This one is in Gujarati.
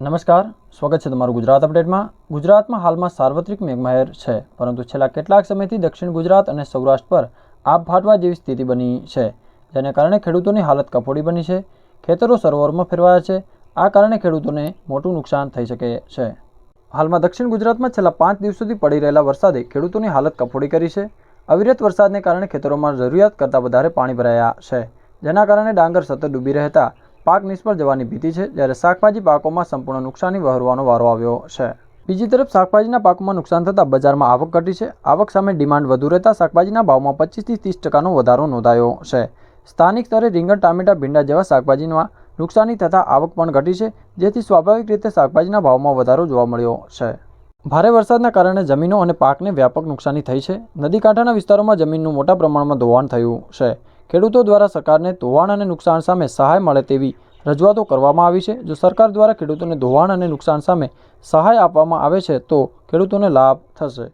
નમસ્કાર, સ્વાગત છે તમારું ગુજરાત અપડેટમાં. ગુજરાતમાં હાલમાં સાર્વત્રિક મેઘમહેર છે, પરંતુ છેલ્લા કેટલાક સમયથી દક્ષિણ ગુજરાત અને સૌરાષ્ટ્ર પર આબ ફાટવા જેવી સ્થિતિ બની છે, જેને કારણે ખેડૂતોની હાલત કફોડી બની છે, ખેતરો સરોવરમાં ફેરવાયા છે, આ કારણે ખેડૂતોને મોટું નુકસાન થઈ શકે છે. હાલમાં દક્ષિણ ગુજરાતમાં છેલ્લા પાંચ દિવસોથી પડી રહેલા વરસાદે ખેડૂતોની હાલત કફોડી કરી છે. અવિરત વરસાદને કારણે ખેતરોમાં જરૂરિયાત કરતાં વધારે પાણી ભરાયા છે, જેના કારણે ડાંગર સતત ડૂબી રહેતા પાક નિષ્ફળ જવાની ભીતિ છે, જ્યારે શાકભાજી પાકોમાં સંપૂર્ણ નુકસાની વહરવાનો વારો આવ્યો છે. બીજી તરફ, શાકભાજીના પાકોમાં નુકસાન થતાં બજારમાં આવક ઘટી છે. આવક સામે ડિમાન્ડ વધુ રહેતા શાકભાજીના ભાવમાં પચીસથી ત્રીસ ટકાનો વધારો નોંધાયો છે. સ્થાનિક સ્તરે રીંગણ, ટામેટા, ભીંડા જેવા શાકભાજીમાં નુકસાની થતાં આવક પણ ઘટી છે, જેથી સ્વાભાવિક રીતે શાકભાજીના ભાવમાં વધારો જોવા મળ્યો છે. ભારે વરસાદના કારણે જમીનો અને પાકને વ્યાપક નુકસાની થઈ છે. નદી કાંઠાના વિસ્તારોમાં જમીનનું મોટા પ્રમાણમાં ધોવાણ થયું છે. ખેડૂતો દ્વારા સરકારને ધોવાણ અને નુકસાન સામે સહાય મળે તેવી રજૂઆતો કરવામાં આવી છે. જો સરકાર દ્વારા ખેડૂતોને ધોવાણ અને નુકસાન સામે સહાય આપવામાં આવે છે, તો ખેડૂતોને લાભ થશે.